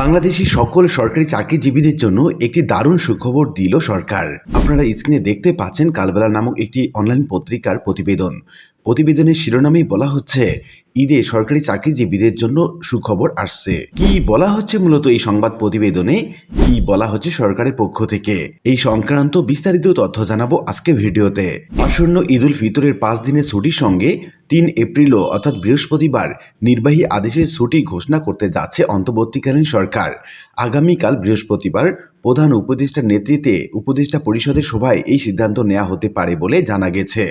বাংলাদেশি সকল সরকারি চাকরিজীবীদের জন্য একটি দারুণ সুখবর দিল সরকার। আপনারা স্ক্রিনে দেখতে পাচ্ছেন কালবেলা নামক একটি অনলাইন পত্রিকার প্রতিবেদন। প্রতিবেদনের শিরোনামেই বলা হচ্ছে, ঈদে সরকারি চাকরিজীবীদের জন্য সুখবর আসছে। কি বলা হচ্ছে মূলত এই সংবাদ প্রতিবেদনে? কি বলা হচ্ছে সরকারের পক্ষ থেকে? এই সংক্রান্ত বিস্তারিত তথ্য জানাব আজকে ভিডিওতে। আসন্ন ঈদুল ফিতরের পাঁচ দিনের ছুটির সঙ্গে তিন এপ্রিলও, অর্থাৎ বৃহস্পতিবার, নির্বাহী আদেশের ছুটি ঘোষণা করতে যাচ্ছে অন্তর্বর্তীকালীন সরকার। আগামীকাল বৃহস্পতিবার প্রধান উপদেষ্টার নেতৃত্বে উপদেষ্টা পরিষদের সভায় এই সিদ্ধান্ত নেওয়া হতে পারে বলে জানা গেছে।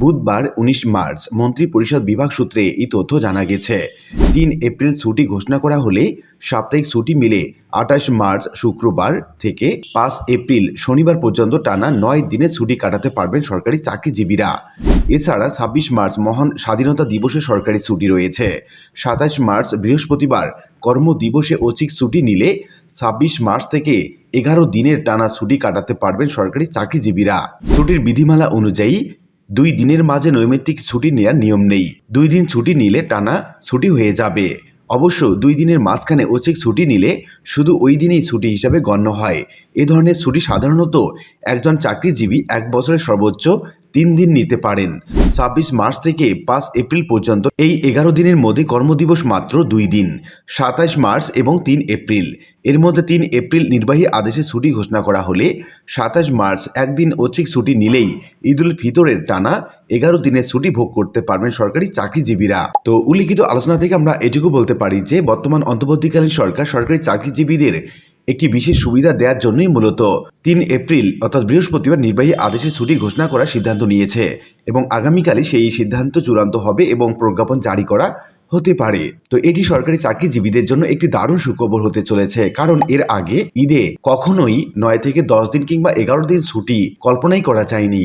বুধবার উনিশ মার্চ মন্ত্রী পরিষদ বিভাগ সূত্রে এই তথ্য জানা গেছে। তিন এপ্রিল ছুটি ঘোষণা করা হলে সাপ্তাহিক ছুটি মিলে আঠাশ মার্চ শুক্রবার থেকে পাঁচ এপ্রিল শনিবার পর্যন্ত টানা নয় দিনে ছুটি কাটাতে পারবেন সরকারি চাকরিজীবীরা। এছাড়া ছাব্বিশ মার্চ মহান স্বাধীনতা দিবসে সরকারি ছুটি রয়েছে। সাতাশ মার্চ বৃহস্পতিবার কর্মদিবসে ঐচ্ছিক ছুটি নিলে ছাব্বিশ মার্চ থেকে এগারো দিনের টানা ছুটি কাটাতে পারবেন সরকারি চাকরিজীবীরা। ছুটির বিধিমালা অনুযায়ী দুই দিনের মাঝে নৈমিত্তিক ছুটি নেওয়ার নিয়ম নেই। দুই দিন ছুটি নিলে টানা ছুটি হয়ে যাবে। অবশ্য দুই দিনের মাঝখানে ঐচ্ছিক ছুটি নিলে শুধু ওই দিনেই ছুটি হিসাবে গণ্য হয়। এ ধরনের ছুটি সাধারণত একজন চাকরিজীবী এক বছরের সর্বোচ্চ তিন দিন নিতে পারেন। ছাব্বিশ মার্চ থেকে পাঁচ এপ্রিল পর্যন্ত এই এগারো দিনের মধ্যে কর্মদিবস মাত্র দুই দিন সাতাশ মার্চ এবং তিন এপ্রিল। এর মধ্যে তিন এপ্রিল নির্বাহী আদেশে ছুটি ঘোষণা করা হলে সাতাশ মার্চ একদিন ঐচ্ছিক ছুটি নিলেই ঈদুল ফিতরের টানা এগারো দিনের ছুটি ভোগ করতে পারবেন সরকারি চাকরিজীবীরা। তো উল্লিখিত আলোচনা থেকে আমরা এটুকু বলতে পারি যে, বর্তমান অন্তর্বর্তীকালীন সরকার সরকারি চাকরিজীবীদের একটি বিশেষ সুবিধা দেওয়ার জন্যই মূলত তিন এপ্রিল, অর্থাৎ বৃহস্পতিবার নির্বাহী আদেশে ছুটি ঘোষণা করার সিদ্ধান্ত নিয়েছে এবং আগামীকালই সেই সিদ্ধান্ত চূড়ান্ত হবে এবং প্রজ্ঞাপন জারি করা হতে পারে। তো এটি সরকারি চাকরিজীবীদের জন্য একটি দারুণ সুখবর হতে চলেছে, কারণ এর আগে ঈদে কখনোই নয় থেকে দশ দিন কিংবা এগারো দিন ছুটি কল্পনাই করা যায়নি।